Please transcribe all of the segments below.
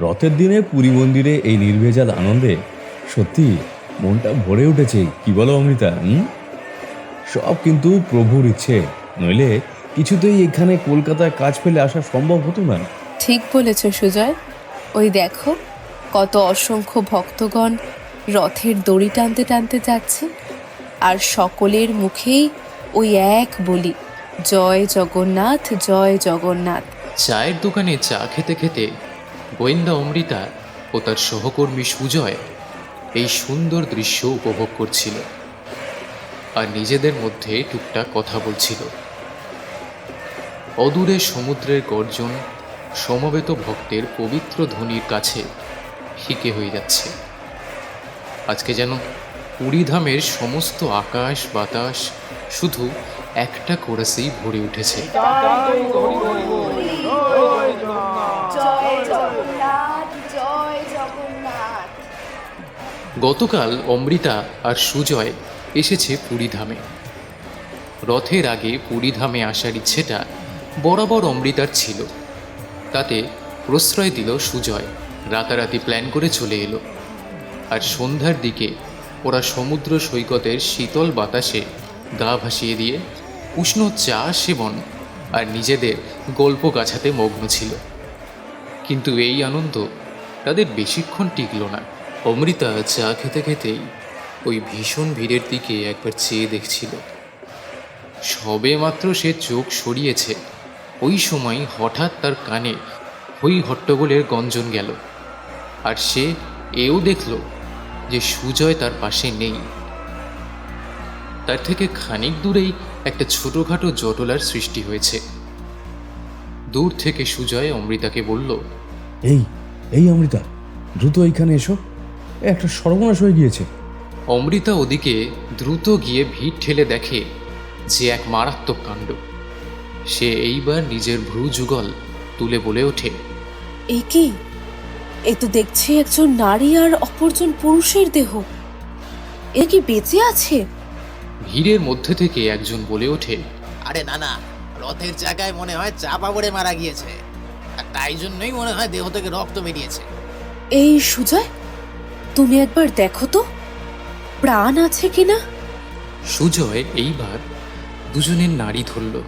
রথের দিনে পুরী মন্দিরে এই নির্ভেজাল আনন্দে সত্যি মনটা ভরে উঠেছে কি বলো অমৃতা হুম? সব কিন্তু প্রভুর ইচ্ছে নইলে কিছুতেই এখানে কলকাতায় কাজ পেলে আসা সম্ভব হতো না। ঠিক বলেছ সুজয়। ওই দেখো কত অসংখ্য ভক্তগণ রথের দড়ি টানতে টানতে যাচ্ছে আর সকলের মুখেই ওই এক বলি জয় জগন্নাথ জয় জগন্নাথ। চায়ের দোকানে চা খেতে খেতে গোয়েন্দা অমৃতা ও তার সহকর্মী সুজয় এই সুন্দর দৃশ্য উপভোগ করছিল আর নিজেদের মধ্যে টুকটাক কথা বলছিল। অদূরে সমুদ্রের গর্জন সমবেত ভক্তের পবিত্র ধ্বনির কাছে ফিকে হয়ে যাচ্ছে। আজকে যেন পুরীধামের সমস্ত আকাশ বাতাস শুধু একটা কোরাসেই ভরে উঠেছে। গতকাল অমৃতা আর সুজয় এসেছে পুরীধামে। রথের আগে পুরীধামে আসার ইচ্ছেটা বরাবর অমৃতার ছিল। তাতে প্রশ্রয় দিল সুজয়। রাতারাতি প্ল্যান করে চলে এলো। আর সন্ধ্যার দিকে ওরা সমুদ্র সৈকতের শীতল বাতাসে গা ভাসিয়ে দিয়ে উষ্ণ চা সেবন আর নিজেদের গল্প গাছাতে মগ্ন ছিল। কিন্তু এই আনন্দ তাদের বেশিক্ষণ টিকল না। অমৃতা চা খেতে খেতেই ওই ভীষণ ভিড়ের দিকে একবার চেয়ে দেখছিল। সবে মাত্র সে চোখ সরিয়েছে, ওই সময় হঠাৎ তার কানে হই হট্টগোলের গঞ্জন গেল আর সে এও দেখল যে সুজয় তার পাশে নেই। তার থেকে খানিক দূরেই একটা ছোটোখাটো জটলার সৃষ্টি হয়েছে। দূর থেকে সুজয় অমৃতাকে বলল, এই এই অমৃতা, দ্রুত এইখানে এসো। একটা সর্বনাশ হয়ে গিয়েছে। অমৃতা ওদিকে দ্রুত গিয়ে ভিড় ঠেলে দেখে যে এক মারাত্মক কাণ্ড। সে এইবার নিজের ভ্রু যুগল তুলে বলে ওঠে এ কি? এ তো দেখছি একজন নারী আর অপরজন পুরুষের দেহ। এ কি বেঁচে আছে? ভিড়ের মধ্যে থেকে একজন বলে ওঠে আরে না না রথের জায়গায় মনে হয় চাপা পড়ে মারা গিয়েছে। আর তাই জন্যই মনে হয় দেহ থেকে রক্ত বেরিয়েছে। এই সুজয় তুমি একবার দেখো তো। প্রাণ আছে কিনা? সুজয় এইবার দুজনের নাড়ি ধরল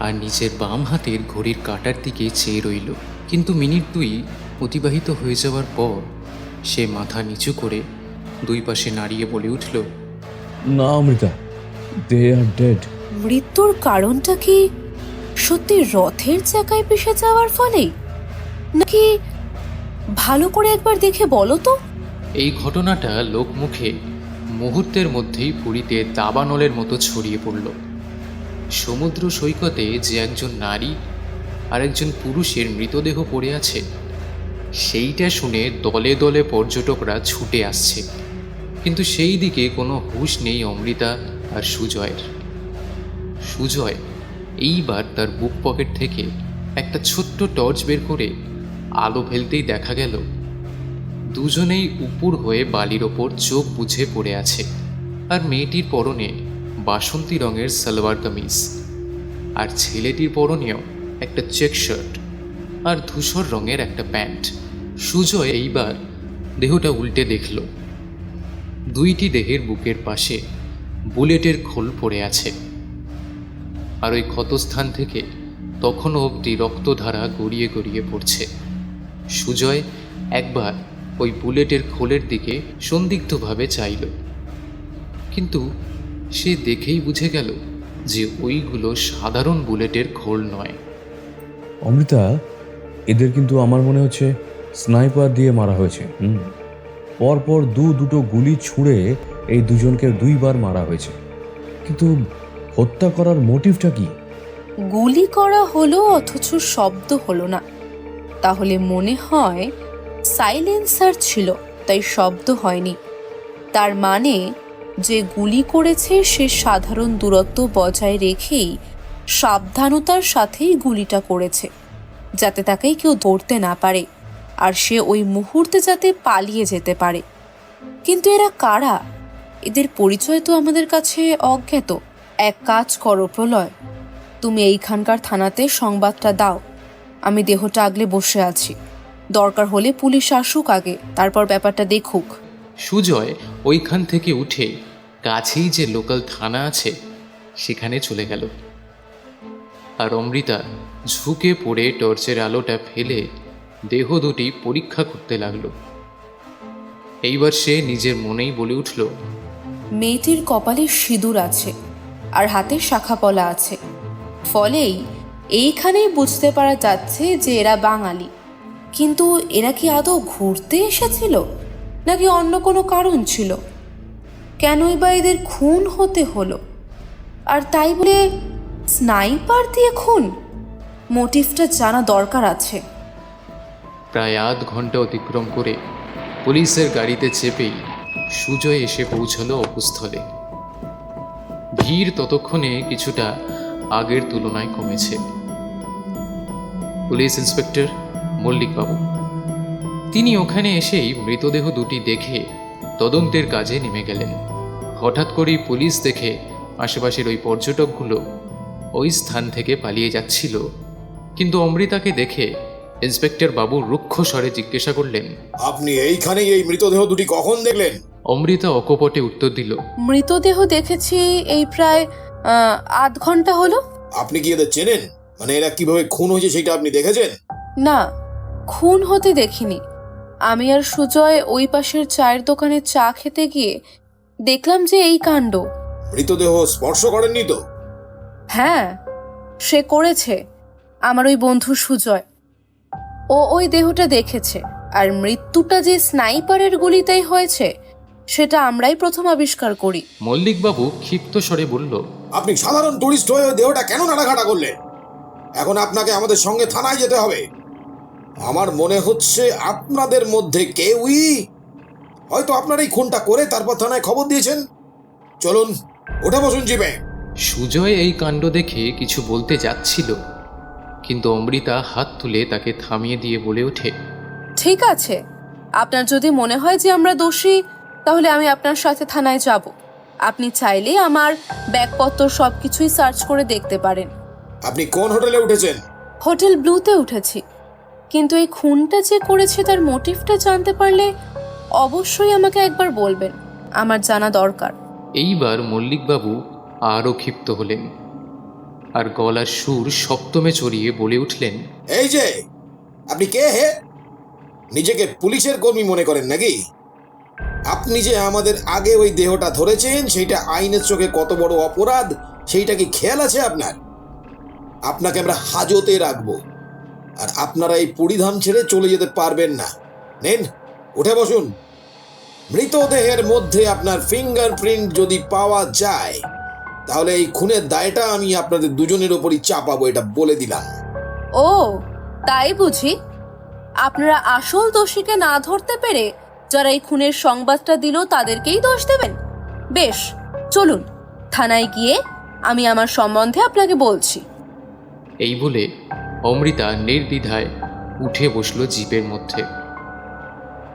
আর নিজের বাম হাতের ঘড়ির কাটার দিকে চেয়ে রইল। কিন্তু মিনিট দুই অতিবাহিত হয়ে যাওয়ার পর সে মাথা নিচু করে দুই পাশে নাড়িয়ে বলে উঠল না অমৃতা দে আর ডেড মৃত্যুর কারণটা কি সত্যি রথের চাকায় পেশে যাওয়ার ফলেই নাকি ভালো করে একবার দেখে বলো তো। এই ঘটনাটা লোকমুখে মুহূর্তের মধ্যেই পুরীতে দাবানলের মতো ছড়িয়ে পড়ল। সমুদ্র সৈকতে যে একজন নারী আর একজন পুরুষের মৃতদেহ পড়ে আছে, সেইটা শুনে দলে দলে পর্যটকরা ছুটে আসছে। কিন্তু সেই দিকে কোনো হুঁশ নেই অমৃতা আর সুজয়ের। সুজয় এইবার তার বুক পকেট থেকে একটা ছোট্ট টর্চ বের করে আলো ফেলতেই দেখা গেল দুজনেই উপুর হয়ে বালির ওপর চোখ বুঝে পড়ে আছে আর মেয়েটির পরনে বাসন্তী রঙের সালোয়ার কামিজ। আর ছেলেটির পরনেও একটা চেক শার্ট আর ধূসর রঙের একটা প্যান্ট। সুজয় এইবার দেহটা উল্টে দেখল। দুইটি দেহের বুকের পাশে বুলেটের খোল পড়ে আছে। আর ওই ক্ষতস্থান থেকে তখনও অবধি রক্তধারা গড়িয়ে গড়িয়ে পড়ছে। সুজয় একবার ওই বুলেটের খোলের দিকে সন্দিগ্ধভাবে চাইল। কিন্তু সে দেখেই বুঝে গেল যে ওইগুলো সাধারণ বুলেটের খোল নয়। অমৃতা এদের কিন্তু আমার মনে হচ্ছে স্নাইপার দিয়ে মারা হয়েছে হুম? পরপর দু দুটো গুলি ছুঁড়ে এই দুজনকে দুইবার মারা হয়েছে। কিন্তু হত্যা করার মোটিভটা কি? গুলি করা হলো অথচ শব্দ হলো না। তাহলে মনে হয় সাইলেন্সার ছিল, তাই শব্দ হয়নি। তার মানে যে গুলি করেছে সে সাধারণ দূরত্ব বজায় রেখেই সাবধানতার সাথেই গুলিটা করেছে, যাতে তাকে কেউ ধরতে না পারে, আর সে ওই মুহূর্তে যাতে পালিয়ে যেতে পারে। কিন্তু এরা কারা? এদের পরিচয় তো আমাদের কাছে অজ্ঞাত। এক কাজ করো, প্রলয়। তুমি এইখানকার থানাতে সংবাদটা দাও। আমি দেহটা আগলে বসে আছি। দরকার হলে পুলিশ আসুক আগে তারপর ব্যাপারটা দেখুক। সুজয় ওইখান থেকে উঠে কাছেই যে লোকাল থানা আছে সেখানে চলে গেল। আর অমৃতা ঝুঁকে পড়ে টর্চের আলোটা ফেলে দেহ দুটি পরীক্ষা করতে লাগল। এইবার সে নিজের মনেই বলে উঠল মেয়েটির কপালে সিঁদুর আছে আর হাতে শাখা পলা আছে। ফলেই এইখানেই বুঝতে পারা যাচ্ছে যে এরা বাঙালি। কিন্তু এরা কি আদৌ ঘুরতে এসেছিল? নাকি অন্য কোনো কারণ ছিল? কেনই বা এদের খুন হতে হলো? আর তাই বলে স্নাইপার দিয়ে খুন? মোটিভটা জানা দরকার আছে। প্রায় আধ ঘণ্টা অতিক্রম করে পুলিশের গাড়িতে চেপেই সুজয় এসে পৌঁছলো অপুস্থলে। ভিড় ততক্ষণে কিছুটা আগের তুলনায় কমেছে। পুলিশ ইন্সপেক্টর মল্লিকবাবু। তিনি ওখানে এসেই মৃতদেহ দুটি দেখে তদন্তের কাজে নেমে গেলেন। হঠাৎ করেই পুলিশ দেখে আশেপাশের ওই পর্যটকগুলো ওই স্থান থেকে পালিয়ে যাচ্ছিল। কিন্তু অমৃতাকে দেখে ইন্সপেক্টর বাবু রুক্ষ স্বরে জিজ্ঞাসা করলেন আপনি এইখানেই এই মৃতদেহ দুটি কখন দেখলেন? অমৃতা অকপটে উত্তর দিল মৃতদেহ দেখেছি এই প্রায় আহ, আধ ঘণ্টা হলো। আপনি কি এদের চেনেন? মানে এরা কীভাবে খুন হয়েছে সেটা আপনি দেখেছেন? না খুন হতে দেখিনি। আমি আর সুজয় ওই পাশের চায়ের দোকানে চা খেতে গিয়ে দেখলাম যে এই কাণ্ড। মৃতদেহ স্পর্শ করেননি তো? হ্যাঁ সে করেছে আমার ওই বন্ধু সুজয়। ও ওই দেহটা দেখেছে আর মৃত্যুটা যে স্নাইপারের গুলিতেই হয়েছে সেটা আমরাই প্রথম আবিষ্কার করি। মল্লিকবাবু ক্ষিপ্ত স্বরে বলল আপনি সাধারণ টুরিস্ট হয়ে ওই দেহটা কেন নাড়াঘাটা করলেন? এখন আপনাকে আমাদের সঙ্গে থানায় যেতে হবে। আমার মনে হচ্ছে আপনাদের মধ্যে কেউই হয়তো আপনার এই খুনটা করে তারপর থানায় খবর দিয়েছেন। চলুন ওঠে বসুন জিপে সুজয় এই কাণ্ড দেখে কিছু বলতে যাচ্ছিল কিন্তু অমৃতা হাত তুলে তাকে থামিয়ে দিয়ে বলে ওঠে ঠিক আছে আপনার যদি মনে হয় যে আমরা দোষী তাহলে আমি আপনার সাথে থানায় যাব। আপনি চাইলে আমার ব্যাগপত্র সব কিছুই সার্চ করে দেখতে পারেন। আপনি কোন হোটেলে উঠেছেন? হোটেল ব্লুতে উঠেছি। কিন্তু এই খুনটা যে করেছে তার মোটিভটা জানতে পারলে অবশ্যই আমাকে একবার বলবেন। আমার জানা দরকার। এইবার মল্লিকবাবু আরও ক্ষিপ্ত হলেন আর গলার সুর সপ্তমে চড়িয়ে বলে উঠলেন এই যে আপনি কে হে? নিজেকে পুলিশের কর্মী মনে করেন নাকি? আপনি যে আমাদের আগে ওই দেহটা ধরেছেন সেইটা আইনের চোখে কত বড় অপরাধ সেইটা কি খেয়াল আছে আপনার? আপনাকে আমরা হাজতে রাখব। আর আপনারা এই পুরীধাম ছেড়ে চলে যেতে পারবেন না। নেন উঠে বসুন। মৃতদেহের মধ্যে আপনার ফিঙ্গারপ্রিন্ট যদি পাওয়া যায় তাহলে এই খুনের দায়টা আমি আপনাদের দুজনের ওপরই চাপাবো এটা বলে দিলাম। ও তাই বুঝি। আপনারা আসল দোষীকে না ধরতে পেরে যারা এই খুনের সংবাদটা দিল তাদেরকেই দোষ দেবেন? বেশ চলুন থানায় গিয়ে আমি আমার সম্বন্ধে আপনাকে বলছি। এই বলে অমৃতা নির্দ্বিধায় উঠে বসল জিপের মধ্যে।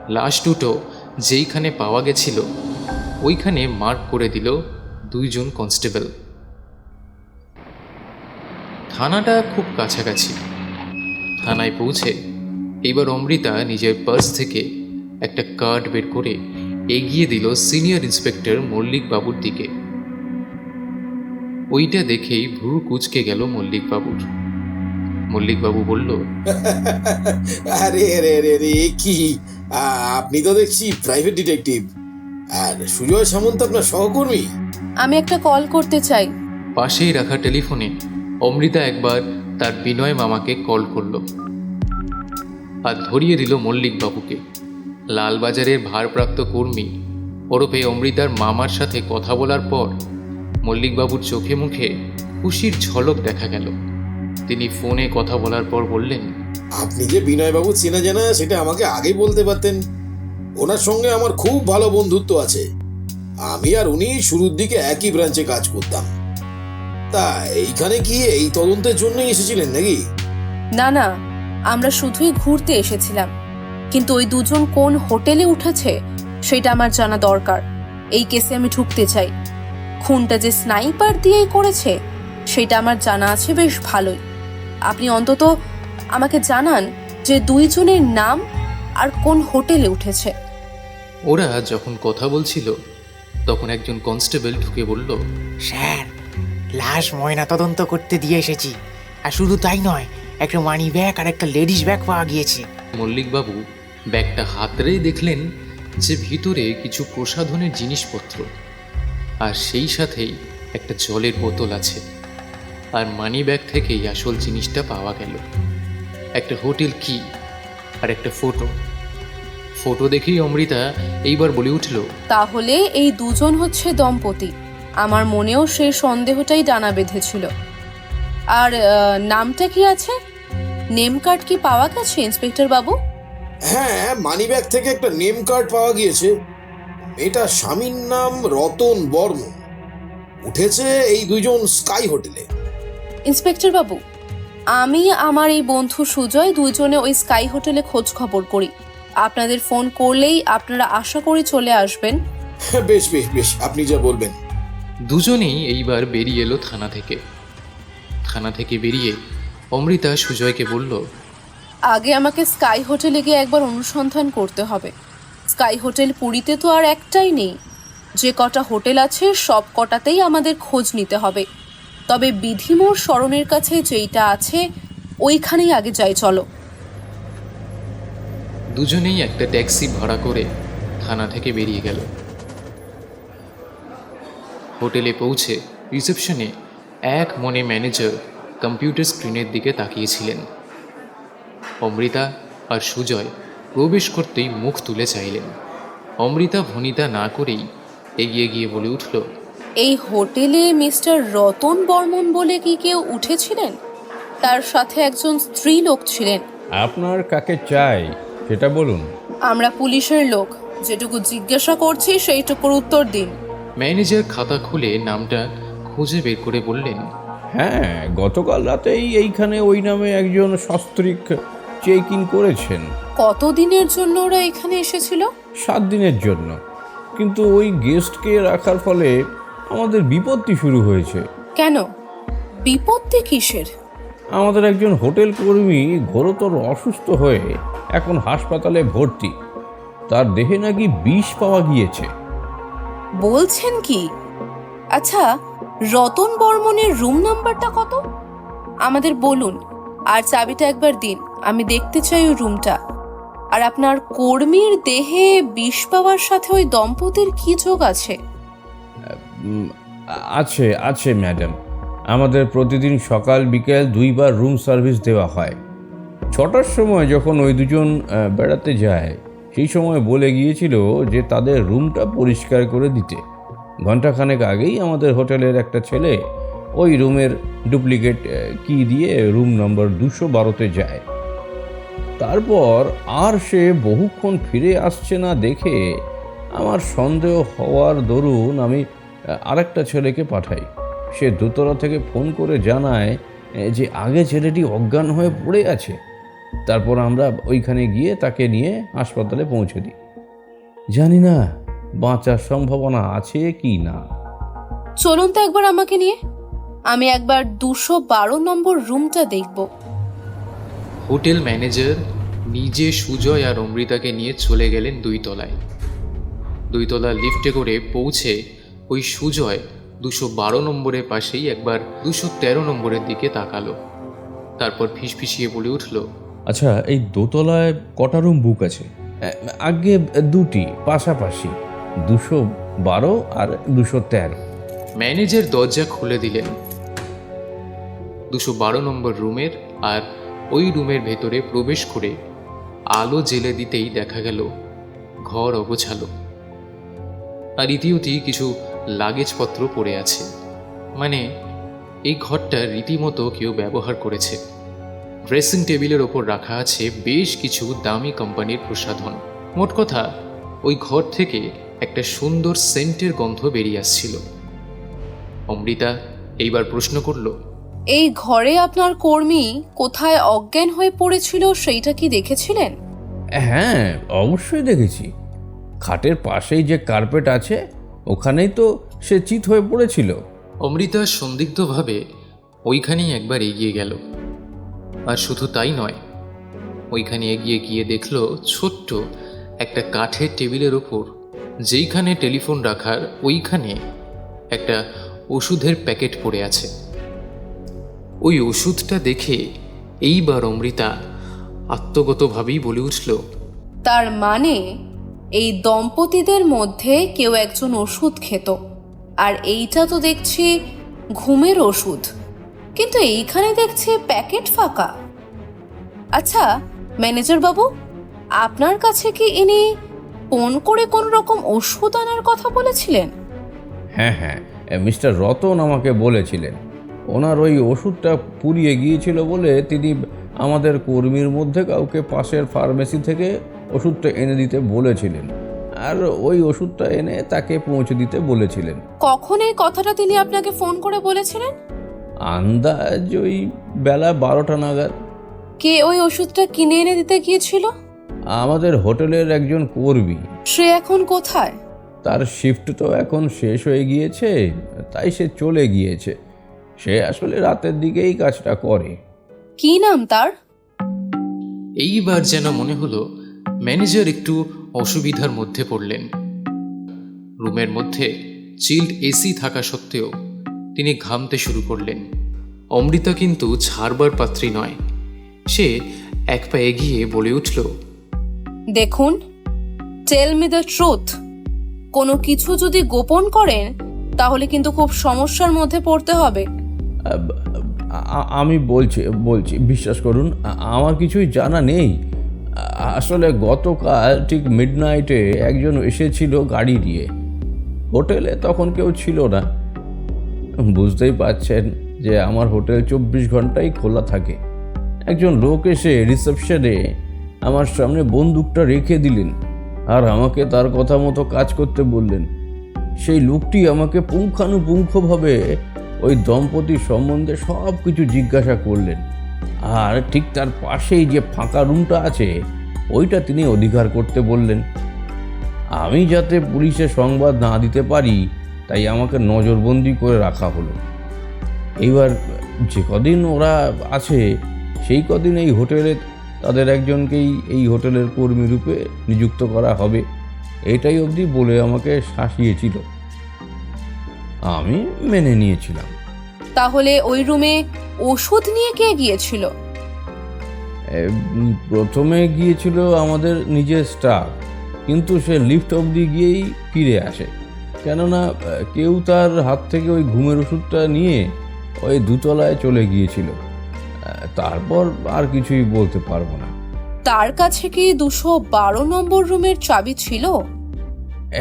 লাশ দুটো যেইখানে পাওয়া গেছিল, ওইখানে মার্ক করে দিল দুইজন কনস্টেবল। থানাটা খুব কাছাকাছি। থানায় পৌঁছে এবার অমৃতা নিজের পার্স থেকে একটা কার্ড বের করে এগিয়ে দিল সিনিয়র ইন্সপেক্টর মল্লিক বাবুর দিকে। ওইটা দেখেই ভুরু কুচকে গেল মল্লিক বাবুর মল্লিকবাবু বলল আরে আরে আরে আরে কি? আপনি তো দেখছি প্রাইভেট ডিটেকটিভ আর সুজয় সামন্ত আপনার সহকর্মী? আমি একটা কল করতে চাই। পাশেই রাখা টেলিফোনে অমৃতা একবার তার বিনয় মামাকে কল করল আর ধরিয়ে দিল মল্লিক বাবুকে লালবাজারের ভারপ্রাপ্ত কর্মী ওরফে অমৃতার মামার সাথে কথা বলার পর মল্লিকবাবুর চোখে মুখে খুশির ঝলক দেখা গেল। তিনি ফোনে কথা বলার পর বললেন আপনি যে বিনয়বাবু চেনা জানা সেটা আমাকে আগে বলতে পারতেন। ওনার সঙ্গে আমার খুব ভালো বন্ধুত্ব আছে। আমি আর উনি শুরুর দিকে একই ব্রাঞ্চে কাজ করতাম। তা এইখানে কি এই তদন্তের জন্যই এসেছিলেন নাকি? না না আমরা শুধুই ঘুরতে এসেছিলাম। কিন্তু ওই দুজন কোন হোটেলে উঠেছে সেটা আমার জানা দরকার। এই কেসে আমি ঢুকতে চাই। খুনটা যে স্নাইপার দিয়েই করেছে সেটা আমার জানা আছে বেশ ভালোই। আপনি অন্তত আমাকে জানান যে দুইজনের নাম আর কোন হোটেলে উঠেছে। ওরা যখন কথা বলছিল তখন একজন কনস্টেবল ঢুকে বলল স্যার লাশ ময়না তদন্ত করতে দিয়ে এসেছি। আর শুধু তাই নয় একটা মানি ব্যাগ আর একটা লেডিস ব্যাগ পাওয়া গিয়েছে। মল্লিকবাবু ব্যাগটা হাতড়েই দেখলেন যে ভিতরে কিছু প্রসাধনের জিনিসপত্র। আর সেই সাথেই একটা জলের বোতল আছে। আর মানি ব্যাগ থেকেই আসল জিনিসটা পাওয়া গেল। একটা হোটেল কি আর একটা ফটো ফটো দেখেই অমৃতা এইবার বলে উঠল তাহলে এই দুজন হচ্ছে দম্পতি। আমার মনেও সেই সন্দেহটাই ডানা বেঁধেছিল। আর আহ, নামটা কি আছে? নেম কার্ড কি পাওয়া গেছে ইন্সপেক্টর বাবু? হ্যাঁ মানিব্যাগ থেকে একটা নেম কার্ড পাওয়া গিয়েছে। এটা স্বামীর নাম রতন বর্মন। উঠেছে এই দুজন স্কাই হোটেলে। ইন্সপেক্টর বাবু আমি আমার এই বন্ধু সুজয় দুজনে ওই স্কাই হোটেলে খোঁজ খবর করি। আপনাদের ফোন করলেই আপনারা আশা করি চলে আসবেন। বেশ বেশ বেশ আপনি যা বলবেন। দুজনেই এইবার বেরিয়ে এলো থানা থেকে। থানা থেকে বেরিয়ে অমৃতা সুজয়কে বলল আগে আমাকে স্কাই হোটেলে গিয়ে একবার অনুসন্ধান করতে হবে। স্কাই হোটেল পুরীতে তো আর একটাই নেই। যে কটা হোটেল আছে সব কটাতেই আমাদের খোঁজ নিতে হবে। তবে বিধিমোর স্মরণের কাছে যেইটা আছে, ওইখানেই আগে যাই, চলো। দুজনেই একটা ট্যাক্সি ভাড়া করে থানা থেকে বেরিয়ে গেল। হোটেলে পৌঁছে রিসেপশনে এক মনে ম্যানেজার কম্পিউটার স্ক্রিনের দিকে তাকিয়েছিলেন। অমৃতা আর সুজয় প্রবেশ করতেই মুখ তুলে চাইলেন। অমৃতা ভনিতা না করেই এগিয়ে গিয়ে বলে উঠল এই হোটেলে মিস্টার রতন বর্মন বলে কি কেউ উঠেছিলেন? তার সাথে একজন স্ত্রী লোক ছিলেন। আপনার কাকে চাই সেটা বলুন। আমরা পুলিশের লোক। যেটুকু জিজ্ঞাসা করছি সেইটুকুর উত্তর দিন। ম্যানেজার খাতা খুলে নামটা খুঁজে বের করে বললেন হ্যাঁ গতকাল রাতেই এইখানে ওই নামে একজন সস্ত্রিক চেক ইন করেছেন। কতদিনের জন্য ওরা এখানে এসেছিল? সাত দিনের জন্য। কিন্তু ওই গেস্টকে রাখার ফলে আমাদের বিপত্তি শুরু হয়েছে। কেন? বিপত্তি কিসের? আমাদের একজন হোটেল কর্মী ঘোরতর অসুস্থ হয়ে এখন হাসপাতালে ভর্তি। তার দেহে নাকি বিষ পাওয়া গিয়েছে। বলছেন কি? আচ্ছা রতন বর্মনের রুম নাম্বারটা কত? আমাদের বলুন আর চাবিটা একবার দিন আমি দেখতে চাই ওই রুমটা। আর আপনার কর্মীর দেহে বিষ পাওয়ার সাথে ওই দম্পতির কি যোগ আছে? আছে আছে ম্যাডাম আমাদের প্রতিদিন সকাল, বিকেল দুইবার রুম সার্ভিস দেওয়া হয়। ছটার সময় যখন ওই দুজন বেড়াতে যায়, সেই সময় বলে গিয়েছিল যে তাদের রুমটা পরিষ্কার করে দিতে। ঘন্টাখানেক আগেই আমাদের হোটেলের একটা ছেলে ওই রুমের ডুপ্লিকেট কি দিয়ে রুম নম্বর দুশো বারোতে যায়। তারপর আর সে বহুক্ষণ ফিরে আসছে না দেখে আমার সন্দেহ হওয়ার দরুন আমি আরেকটা ছেলেকে পাঠাই। সে দোতলা থেকে ফোন করে জানায় যে আগে ছেলেটি অজ্ঞান হয়ে পড়ে আছে। তারপর আমরা ওইখানে গিয়ে তাকে নিয়ে হাসপাতালে পৌঁছে দিই। জানি না বাঁচার সম্ভাবনা আছে কি না। চলুন তো একবার আমাকে নিয়ে। আমি একবার দুশো বারো নম্বর রুমটা দেখব। হোটেল ম্যানেজার নিজে সুজয় আর অমৃতাকে নিয়ে চলে গেলেন দুই তলায়। দুই তলা লিফটে করে পৌঁছে ওই সুজয় দুশো বারো নম্বরের পাশেই একবার দুশো তেরো নম্বরের দিকে তাকালো। তারপর ফিসফিসিয়ে বলে উঠল আচ্ছা এই দোতলায় কটা রুম বুক আছে? আগে দুটি পাশাপাশি। দুশো বারো আর দুশো তেরো। ম্যানেজার দরজা খুলে দিলেন। দুশো বারো নম্বর রুমের আর ওই রুমের ভেতরে প্রবেশ করে আলো জেলে দিতেই দেখা গেল ঘর অগোছালো। আর রীতিমতি কিছু লাগেজপত্র পড়ে আছে। মানে এই ঘরটা রীতিমতো কেউ ব্যবহার করেছে। ড্রেসিং টেবিলের ওপর রাখা আছে বেশ কিছু দামি কোম্পানির প্রসাধন। মোট কথা ওই ঘর থেকে একটা সুন্দর সেন্টের গন্ধ বেরিয়ে আসছিল। অমৃতা এইবার প্রশ্ন করল এই ঘরে আপনার কর্মী কোথায় অজ্ঞান হয়ে পড়েছিল সেইটা কি দেখেছিলেন? হ্যাঁ অবশ্যই দেখেছি। খাটের পাশেই যে কার্পেট আছে ওখানেই তো সে চিত হয়ে পড়েছিল। অমৃতা সন্দিগ্ধভাবে ওইখানেই একবার এগিয়ে গেল। আর শুধু তাই নয় ওইখানে এগিয়ে গিয়ে দেখল ছোট্ট একটা কাঠের টেবিলের ওপর যেইখানে টেলিফোন রাখার ওইখানে একটা ওষুধের প্যাকেট পড়ে আছে। ওই ওষুধটা দেখে এইবার অমৃতা আত্মগতভাবেই বলে উঠল তার মানে এই দম্পতিদের মধ্যে কেউ একজন ওষুধ খেত। আর এইটা তো দেখছি ঘুমের ওষুধ। কিন্তু এইখানে দেখছি প্যাকেট ফাঁকা। আচ্ছা ম্যানেজার বাবু, আপনার কাছে কি ইনি ফোন করে কোন রকম ওষুধ আনার কথা বলেছিলেন? হ্যাঁ হ্যাঁ মিস্টার রতন আমাকে বলেছিলেন। ওনার ওই ওষুধটা পুড়িয়ে গিয়েছিল বলে তিনি আমাদের কর্মীর মধ্যে কাউকে পাশের ফার্মেসি থেকে ওষুধটা এনে দিতে বলেছিলেন। আর ওই ওষুধটা এনে তাকে পৌঁছে দিতে বলেছিলেন। কখন এই কথাটা তিনি আপনাকে ফোন করে বলেছিলেন? আন্দাজ ওই বেলা বারোটা নাগাদ। কে ওই ওষুধটা কিনে এনে দিতে গিয়েছিল? আমাদের হোটেলের একজন কর্মী। সে এখন কোথায়? তার শিফট তো এখন শেষ হয়ে গিয়েছে তাই সে চলে গিয়েছে। সে আসলে রাতের দিকেই কাজটা করে। কি নাম তার? এইবার যেন মনে হলো ম্যানেজার একটু অসুবিধার মধ্যে পড়লেন। রুমের মধ্যে চিল্ড এসি থাকা সত্ত্বেও তিনি ঘামতে শুরু করলেন। অমৃতা কিন্তু ছাড়বার পাত্রী নয়। সে এক পা এগিয়ে বলে উঠল দেখুন টেল মি দ্য ট্রুথ কোনো কিছু যদি গোপন করেন তাহলে কিন্তু খুব সমস্যার মধ্যে পড়তে হবে। আমি বলছি বলছি বিশ্বাস করুন আমার কিছুই জানা নেই। আসলে গতকাল ঠিক মিডনাইটে একজন এসেছিল গাড়ি দিয়ে। হোটেলে তখন কেউ ছিল না। বুঝতেই পারছেন যে আমার হোটেল চব্বিশ ঘন্টাই খোলা থাকে। একজন লোক এসে রিসেপশনে আমার সামনে বন্দুকটা রেখে দিলেন আর আমাকে তার কথা মতো কাজ করতে বললেন। সেই লোকটি আমাকে পুঙ্খানুপুঙ্খভাবে ওই দম্পতির সম্বন্ধে সব কিছু জিজ্ঞাসা করলেন। আর ঠিক তার পাশেই যে ফাঁকা রুমটা আছে, ওইটা তিনি অধিকার করতে বললেন। আমি যাতে পুলিশে সংবাদ না দিতে পারি, তাই আমাকে নজরবন্দি করে রাখা হলো। এইবার যে কদিন ওরা আছে, সেই কদিন এই হোটেলে তাদের একজনকেই এই হোটেলের কর্মী রূপে নিযুক্ত করা হবে। এটাই অবধি বলে আমাকে শাসিয়েছিল। আমি মেনে নিয়েছিলাম। তাহলে ওই রুমে ওষুধ নিয়ে কে গিয়েছিল? প্রথমে গিয়েছিল আমাদের নিজের স্টাফ কিন্তু সে লিফট অবধি গিয়েই ফিরে আসে। কেননা কেউ তার হাত থেকে ওই ঘুমের ওষুধটা নিয়ে ওই দুতলায় চলে গিয়েছিল। তারপর আর কিছুই বলতে পারব না। তার কাছে কি দুশো বারো নম্বর রুমের চাবি ছিল?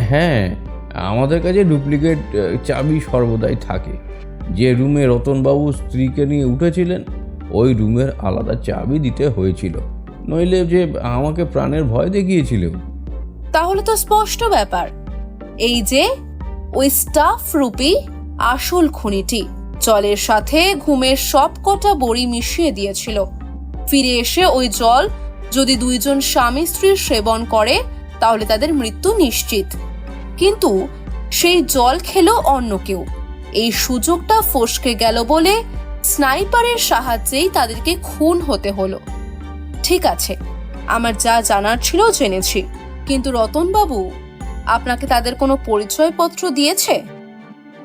হ্যাঁ আমাদের কাছে ডুপ্লিকেট চাবি সর্বদাই থাকে। যে রুমে রতনবাবু স্ত্রীকে নিয়ে উঠেছিলেন, ওই রুমের আলাদা চাবি দিতে হয়েছিল। নইলে যে আমাকে প্রাণের ভয় দেখিয়েছিল। তাহলে তো স্পষ্ট ব্যাপার। এই যে, ওই স্টাফ রূপী আসল খুনিটি, জলের সাথে ঘুমের সব কটা বড়ি মিশিয়ে দিয়েছিল। ফিরে এসে ওই জল যদি দুইজন স্বামী স্ত্রীর সেবন করে, তাহলে তাদের মৃত্যু নিশ্চিত। কিন্তু সেই জল খেলো অন্য কেউ। এই সুযোগটা ফসকে গেল বলে স্নাইপারের সাহায্যেই তাদেরকে খুন হতে হলো। ঠিক আছে, আমার যা জানার ছিল জেনেছি। কিন্তু রতনবাবু, আপনাকে তাদের কোনো পরিচয়পত্র দিয়েছে?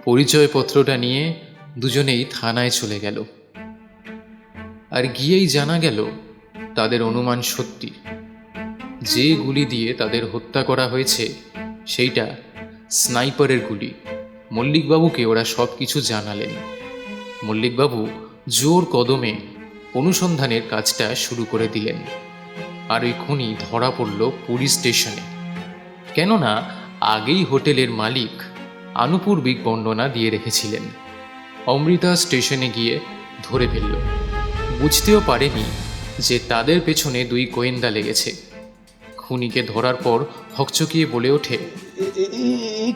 পরিচয়পত্রটা নিয়ে দুজনেই থানায় চলে গেল। আর গিয়েই জানা গেল, তাদের অনুমান সত্যি। যে গুলি দিয়ে তাদের হত্যা করা হয়েছে, সেইটা স্নাইপারের গুলি। মল্লিকবাবুকে ওরা সব কিছু জানালেন। মল্লিকবাবু জোর কদমে অনুসন্ধানের কাজটা শুরু করে দিলেন। আর ওই খুনি ধরা পড়ল পুলিশ স্টেশনে। কেননা আগেই হোটেলের মালিক আনুপূর্বিক বর্ণনা দিয়ে রেখেছিলেন। অমৃতা স্টেশনে গিয়ে ধরে ফেলল। বুঝতেও পারেনি যে তাদের পেছনে দুই গোয়েন্দা লেগেছে। খুনিকে ধরার পর হকচকিয়ে বলে ওঠে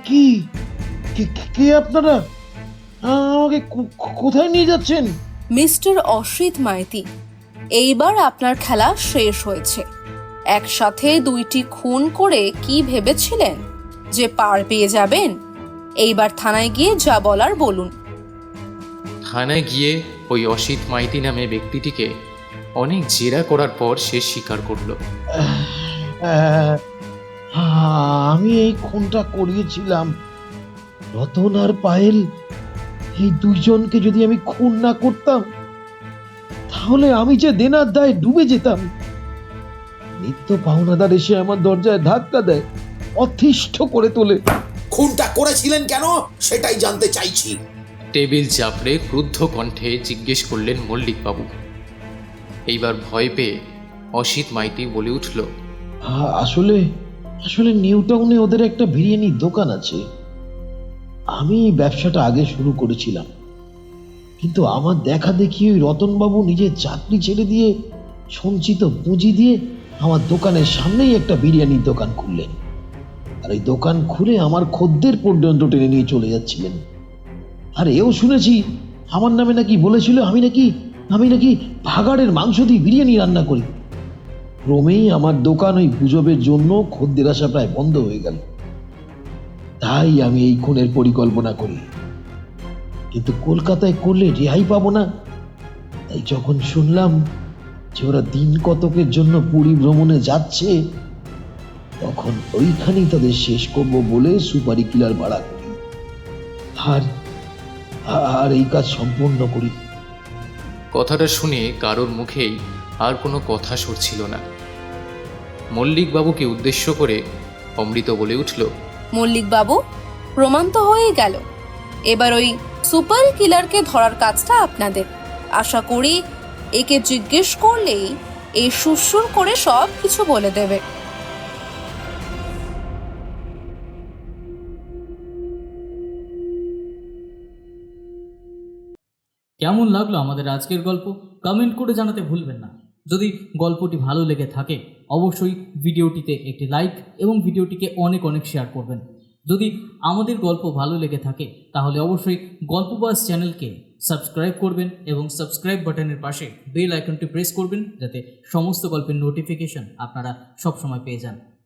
কি? কে- আপনারা? আমাকে কোথায় নিয়ে যাচ্ছেন? মিস্টার অসিত মাইতি এইবার আপনার খেলা শেষ হয়েছে। একসাথে দুইটি খুন করে কি ভেবেছিলেন? যে পার পেয়ে যাবেন? এইবার থানায় গিয়ে যা বলার বলুন। থানায় গিয়ে ওই অসিত মাইতি নামে ব্যক্তিটিকে অনেক জেরা করার পর সে স্বীকার করল। আমি এই খুনটা করিয়েছিলাম। রতন আর পায়েল এই দুইজনকে যদি আমি খুন না করতাম তাহলে আমি যে দেনার দায়ে ডুবে যেতাম। নিত্য পাওনাদার এসে আমার দরজায় ধাক্কা দেয় অতিষ্ঠ করে তোলে। খুনটা করেছিলেন কেন? সেটাই জানতে চাইছি। টেবিল চাপড়ে ক্রুদ্ধ কণ্ঠে জিজ্ঞেস করলেন মল্লিকবাবু। এইবার ভয় পেয়ে অসিত মাইতি বলে উঠল আসলে আসলে নিউ টাউনে ওদের একটা বিরিয়ানির দোকান আছে। আমি ব্যবসাটা আগে শুরু করেছিলাম। কিন্তু আমার দেখা দেখি ওই রতনবাবু নিজের চাকরি ছেড়ে দিয়ে সঞ্চিত পুঁজি দিয়ে আমার দোকানের সামনেই একটা বিরিয়ানির দোকান খুললেন। আর এই দোকান খুলে আমার খদ্দের পর্যন্ত টেনে নিয়ে চলে যাচ্ছিলেন। আর এও শুনেছি, আমার নামে নাকি বলেছিল আমি নাকি আমি নাকি ভাগাড়ের মাংস দিয়ে বিরিয়ানি রান্না করি। ক্রমেই আমার দোকান ওই গুজবের জন্য খদ্দের আসা প্রায় বন্ধ হয়ে গেল। তাই আমি এই খুনের পরিকল্পনা করি। কিন্তু কলকাতায় করলে রেহাই পাবো না। তাই যখন শুনলাম যে ওরা দিন কতকের জন্য পুরী ভ্রমণে যাচ্ছে, তখন ওইখানেই তাদের শেষ করব বলে সুপারি কিলার ভাড়া করি। আর আর এই কাজ সম্পূর্ণ করি। কথাটা শুনে কারোর মুখেই আর কোনো কথা সরছিল না। মল্লিকবাবুকে উদ্দেশ্য করে অমৃত বলে উঠল মল্লিকবাবু প্রমাণ তো হয়ে গেল। এবার ওই সুপার কিলারকে ধরার কাজটা আপনাদের। আশা করি একে জিজ্ঞেস করলেই এই সুরসুর করে সব কিছু বলে দেবে। কেমন লাগল আমাদের আজকের গল্প? কমেন্ট করে জানাতে ভুলবেন না। যদি গল্পটি ভালো লেগে থাকে, অবশ্যই ভিডিওটিতে একটি লাইক এবং ভিডিওটিকে অনেক অনেক শেয়ার করবেন। যদি আমাদের গল্প ভালো লেগে থাকে, তাহলে অবশ্যই গল্পবাস চ্যানেলকে সাবস্ক্রাইব করবেন এবং সাবস্ক্রাইব বাটনের পাশে বেল আইকনটি প্রেস করবেন, যাতে সমস্ত গল্পের নোটিফিকেশন আপনারা সবসময় পেয়ে যান।